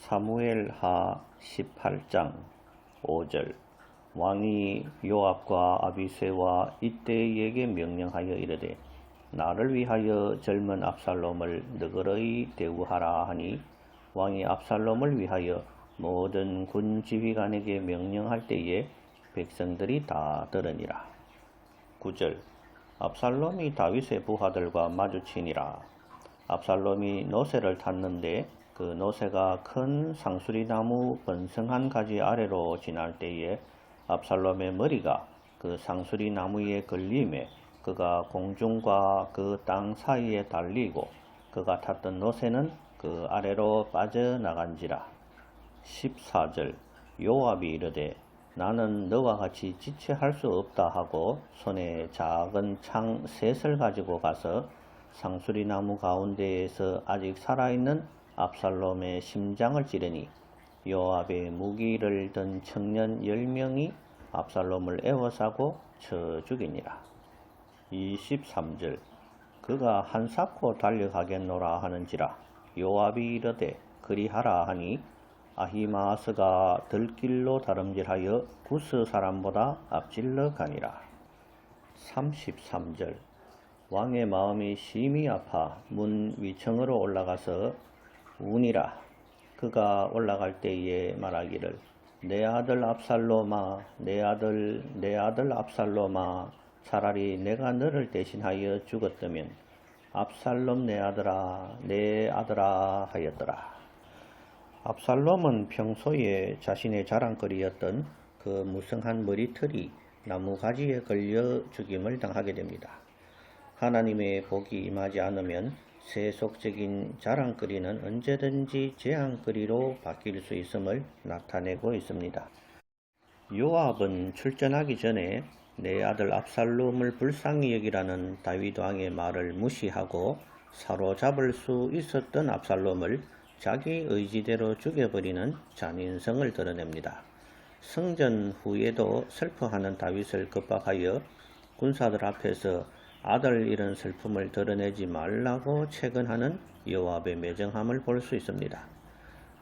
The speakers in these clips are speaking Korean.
사무엘 하 18장 5절 왕이 요압과 아비세와 이때에게 명령하여 이르되 나를 위하여 젊은 압살롬을 너그러이 대우하라 하니 왕이 압살롬을 위하여 모든 군 지휘관에게 명령할 때에 백성들이 다 들으니라. 9절 압살롬이 다윗의 부하들과 마주치니라. 압살롬이 노새를 탔는데 그 노새가 큰 상수리 나무 번성한 가지 아래로 지날 때에 압살롬의 머리가 그 상수리 나무에 걸림에 그가 공중과 그 땅 사이에 달리고 그가 탔던 노새는 그 아래로 빠져나간지라. 14절 요압이 이르되 나는 너와 같이 지체할 수 없다 하고 손에 작은 창 셋을 가지고 가서 상수리 나무 가운데에서 아직 살아있는 압살롬의 심장을 찌르니 요압의 무기를 든 청년 열 명이 압살롬을 에워싸고 쳐 죽이니라. 23절 그가 한사코 달려가겠노라 하는지라 요압이 이르되 그리하라 하니 아히마스가 들길로 다름질하여 구스 사람보다 앞질러 가니라. 33절 왕의 마음이 심히 아파 문 위층으로 올라가서 우니라. 그가 올라갈 때에 말하기를 내 아들 압살로마 내 아들 내 아들 압살로마 차라리 내가 너를 대신하여 죽었다면 압살롬 내 아들아 내 아들아 하였더라. 압살롬은 평소에 자신의 자랑거리였던 그 무성한 머리털이 나무 가지에 걸려 죽임을 당하게 됩니다. 하나님의 복이 임하지 않으면 세속적인 자랑거리는 언제든지 재앙거리로 바뀔 수 있음을 나타내고 있습니다. 요압은 출전하기 전에 내 아들 압살롬을 불쌍히 여기라는 다윗 왕의 말을 무시하고 사로잡을 수 있었던 압살롬을 자기 의지대로 죽여버리는 잔인성을 드러냅니다. 승전 후에도 슬퍼하는 다윗을 급박하여 군사들 앞에서 아들 잃은 슬픔을 드러내지 말라고 체근하는 요압의 매정함을 볼 수 있습니다.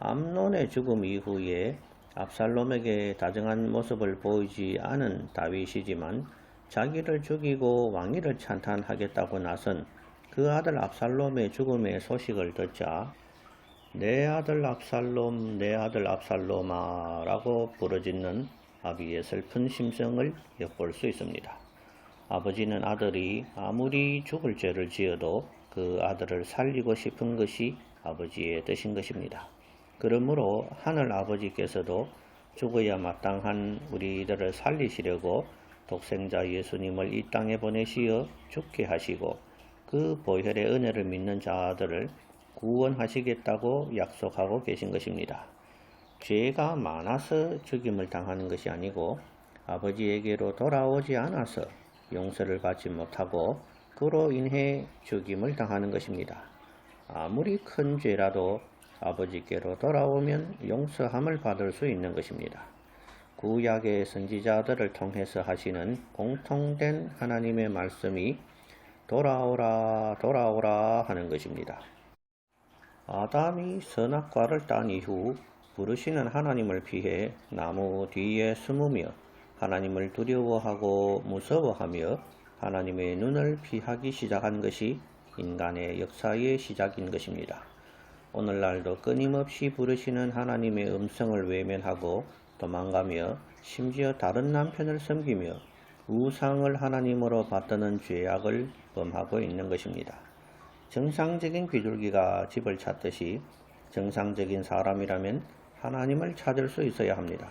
암론의 죽음 이후에 압살롬에게 다정한 모습을 보이지 않은 다윗이지만 자기를 죽이고 왕위를 찬탄하겠다고 나선 그 아들 압살롬의 죽음의 소식을 듣자 내 아들 압살롬 내 아들 압살롬아 라고 부르짖는 아비의 슬픈 심성을 엿볼 수 있습니다. 아버지는 아들이 아무리 죽을 죄를 지어도 그 아들을 살리고 싶은 것이 아버지의 뜻인 것입니다. 그러므로 하늘 아버지께서도 죽어야 마땅한 우리들을 살리시려고 독생자 예수님을 이 땅에 보내시어 죽게 하시고 그 보혈의 은혜를 믿는 자들을 구원하시겠다고 약속하고 계신 것입니다. 죄가 많아서 죽임을 당하는 것이 아니고 아버지에게로 돌아오지 않아서 용서를 받지 못하고 그로 인해 죽임을 당하는 것입니다. 아무리 큰 죄라도 아버지께로 돌아오면 용서함을 받을 수 있는 것입니다. 구약의 선지자들을 통해서 하시는 공통된 하나님의 말씀이 돌아오라 돌아오라 하는 것입니다. 아담이 선악과를 딴 이후 부르시는 하나님을 피해 나무 뒤에 숨으며 하나님을 두려워하고 무서워하며 하나님의 눈을 피하기 시작한 것이 인간의 역사의 시작인 것입니다. 오늘날도 끊임없이 부르시는 하나님의 음성을 외면하고 도망가며 심지어 다른 남편을 섬기며 우상을 하나님으로 받드는 죄악을 범하고 있는 것입니다. 정상적인 비둘기가 집을 찾듯이 정상적인 사람이라면 하나님을 찾을 수 있어야 합니다.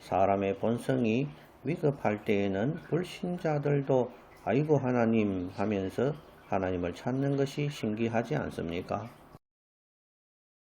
사람의 본성이 위급할 때에는 불신자들도 아이고 하나님 하면서 하나님을 찾는 것이 신기하지 않습니까?